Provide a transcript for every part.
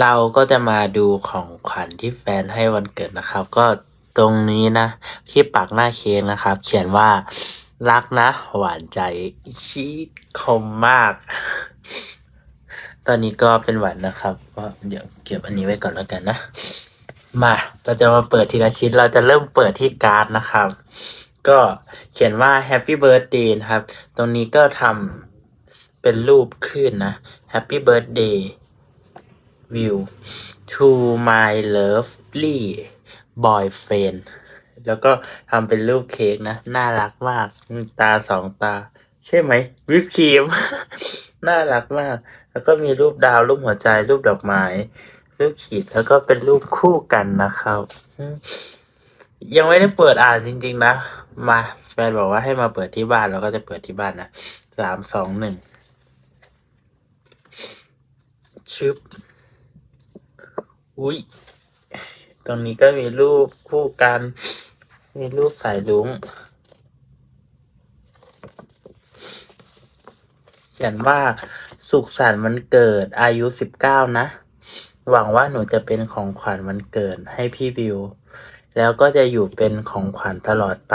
เราก็จะมาดูของขวัญที่แฟนให้วันเกิดนะครับ ก็ตรงนี้นะ ที่ปักหน้าเค้กนะครับ เขียนว่ารักนะ หวานใจชีดคมมาก ตอนนี้ก็เป็นหวัดนะครับ ก็เดี๋ยวเก็บอันนี้ไว้ก่อนแล้วกันนะ มาเราจะมาเปิดทีละชิ้นเราจะเริ่มเปิดที่การ์ดนะครับ ก็เขียนว่า Happy Birthday นะครับ ตรงนี้ก็ทำเป็นรูปขึ้นนะ Happy Birthday view to my lovely boyfriend แล้วก็ทำเป็นรูปเค้กนะ น่ารักมาก ตาสองตา ใช่ไหมวิปครีม น่ารักมาก แล้วก็มีรูปดาว รูปหัวใจ รูปดอกไม้ รูปขีด แล้วก็เป็นรูปคู่กันนะครับ ยังไม่ได้เปิดอ่านจริง ๆ นะ มาแฟนบอกว่าให้มาเปิดที่บ้าน เราก็จะเปิดที่บ้านนะสามสองหนึ่งชึบ อุ้ย ตรงนี้ก็มีรูปคู่กัน มีรูปสายลุงเขียนว่าสุขสันต์วันเกิดอายุสิบเก้านะ หวังว่าหนูจะเป็นของขวัญวันเกิดให้พี่บิว แล้วก็จะอยู่เป็นของขวัญตลอดไป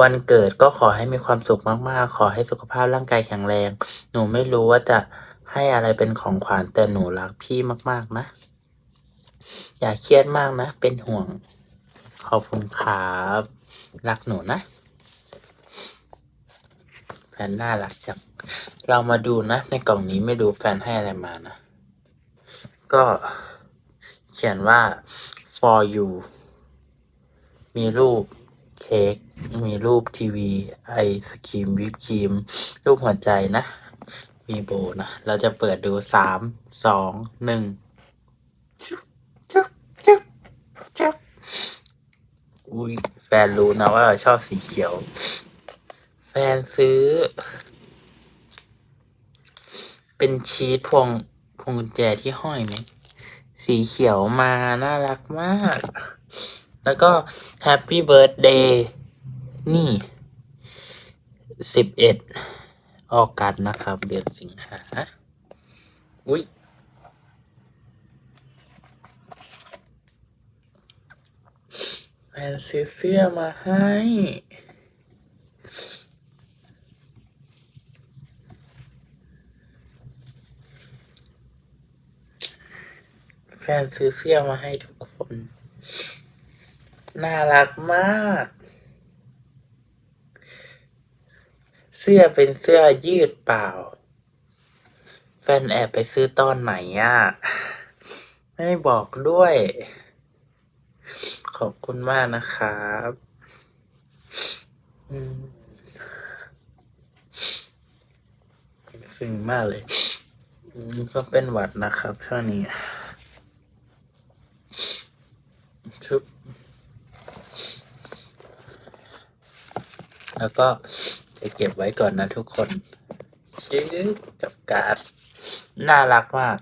วันเกิดก็ขอให้มีความสุขมากๆ ขอให้สุขภาพร่างกายแข็งแรง หนูไม่รู้ว่าจะ ให้อะไรเป็นของขวัญแต่หนูรักพี่มากๆนะ อย่าเครียดมากนะ เป็นห่วง ขอบคุณครับ รักหนูนะแฟนน่ารักจังเรามาดูนะ ในกล่องนี้ไม่รู้แฟนให้อะไรมานะ ก็เขียนว่า for you มีรูปเค้กมีรูปทีวี ไอศครีมวิปครีม รูปหัวใจนะ มีโบนะ เราจะเปิดดูสามสองหนึ่งจุ๊บจุ๊บจุ๊บจุ๊บอุ้ยแฟนรู้นะว่าเราชอบสีเขียว แฟนซื้อ เป็นชีสพวงพวงกุญแจที่ห้อยไหมสีเขียวมาน่ารักมาก แล้วก็ Happy Birthday นี่สิบเอ็ด ออกัสนะครับ เดือนสิงหาอุ้ยแฟนซื้อเสื้อมาให้แฟนซื้อเสื้อมาให้ทุกคน น่ารักมาก เสื้อเป็นเสื้อยืดเปล่า แฟนแอบไปซื้อตอนไหนอะ ไม่บอกด้วย ขอบคุณมากนะครับอืมซึ้งมากเลยอืมก็เป็นหวัดนะครับช่วงนี้ชุบแล้วก็ จะเก็บไว้ก่อนนะทุกคนชื่อกับการ์ดน่ารักมาก